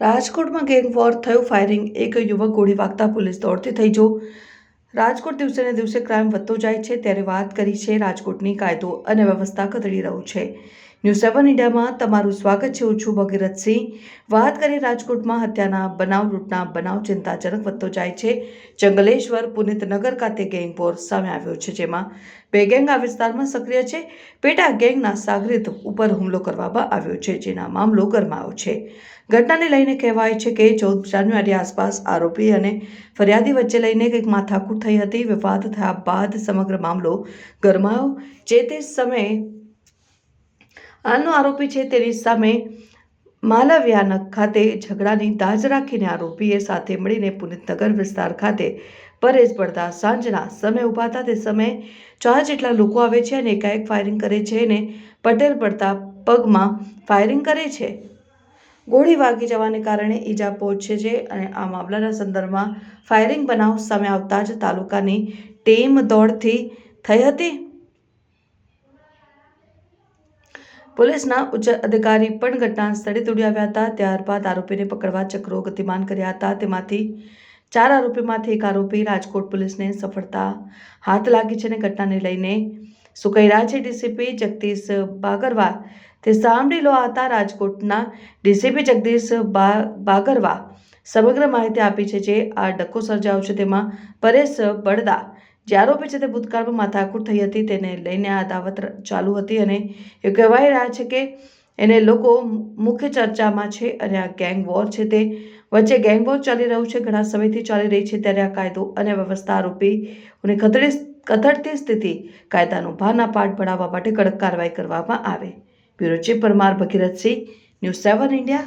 રાજકોટમાં gang war થયું firing એક યુવક ગોળી વાગતા પોલીસ દોડતી થઈ જો રાજકોટ દિવસે ને દિવસે ક્રાઇમ વધતો જાય છે. ત્યારે વાત કરી છે રાજકોટની કાયદો અને વ્યવસ્થા કથળી રહ્યું છે. ન્યૂઝ સેવન ઇન્ડિયામાં તમારું સ્વાગત છે. હું છું ભગીરથસિંહ. વાત કરીએ રાજકોટમાં હત્યાના બનાવ, લૂંટના બનાવ ચિંતાજનક વધતો જાય છે. જંગલેશ્વર પુનિતનગર ખાતે ગેંગ વોર સામે આવ્યો છે, જેમાં બે ગેંગ આ વિસ્તારમાં સક્રિય છે. પેટા ગેંગના સાગરીત ઉપર હુમલો કરવામાં આવ્યો છે, જેના મામલો ગરમાયો છે. ઘટનાને લઈને કહેવાય છે કે ચૌદ જાન્યુઆરી આસપાસ આરોપી અને ફરિયાદી વચ્ચે લઈને કંઈક માથાકૂટ થઈ હતી. વિવાદ થયા બાદ સમગ્ર મામલો ગરમાયો. જે તે સમયે હાલનો આરોપી છે તેની સામે માલવ્યાનક ખાતે ઝઘડાની તાજ રાખીને આરોપીએ સાથે મળીને પુનિતનગર વિસ્તાર ખાતે પરેજ પડતા સાંજના સમય ઊભા હતા. તે સમયે ચાર જેટલા લોકો આવે છે અને એકાએક ફાયરિંગ કરે છે અને પટેલ પડતા પગમાં ફાયરિંગ કરે છે. ગોળી વાગી જવાને કારણે ઈજા પહોંચે છે અને આ મામલાના સંદર્ભમાં ફાયરિંગ બનાવ સામે આવતા જ તાલુકાની ટીમ દોડથી થઈ હતી. પોલીસના ઉચ્ચ અધિકારી પણ ઘટના સ્થળે દોડી આવ્યા હતા. ત્યારબાદ આરોપીને પકડવા ચક્રો ગતિમાન કર્યા હતા. તેમાંથી ચાર આરોપીમાંથી એક આરોપી રાજકોટ પોલીસને સફળતા હાથ લાગી છે અને ઘટનાને લઈને શું કહી છે. ડીસીપી જગદીશ બાગરવા તે સાંભળી લો હતા રાજકોટના ડીસીપી જગદીશ બા, બાગરવા સમગ્ર માહિતી આપી છે જે આ ડક્કો સર્જાયો છે. તેમાં પરેશ બળદા જે આરોપી છે તે ભૂતકાળમાં માથાકૂટ થઈ હતી, તેને લઈને આ દાવત ચાલુ હતી અને એ કહેવાય રહ્યા છે કે એને લોકો મુખ્ય ચર્ચામાં છે અને આ ગેંગ વોર છે તે વચ્ચે ગેંગ વોર ચાલી રહ્યું છે, ઘણા સમયથી ચાલી રહી છે ત્યારે આ કાયદો અને વ્યવસ્થા આરોપી અને ખતરે કથળતી સ્થિતિ કાયદાનું ભારના પાઠ ભણાવવા માટે કડક કાર્યવાહી કરવામાં આવે. Bureau chief Parmar Bhagirathsinh news seven India.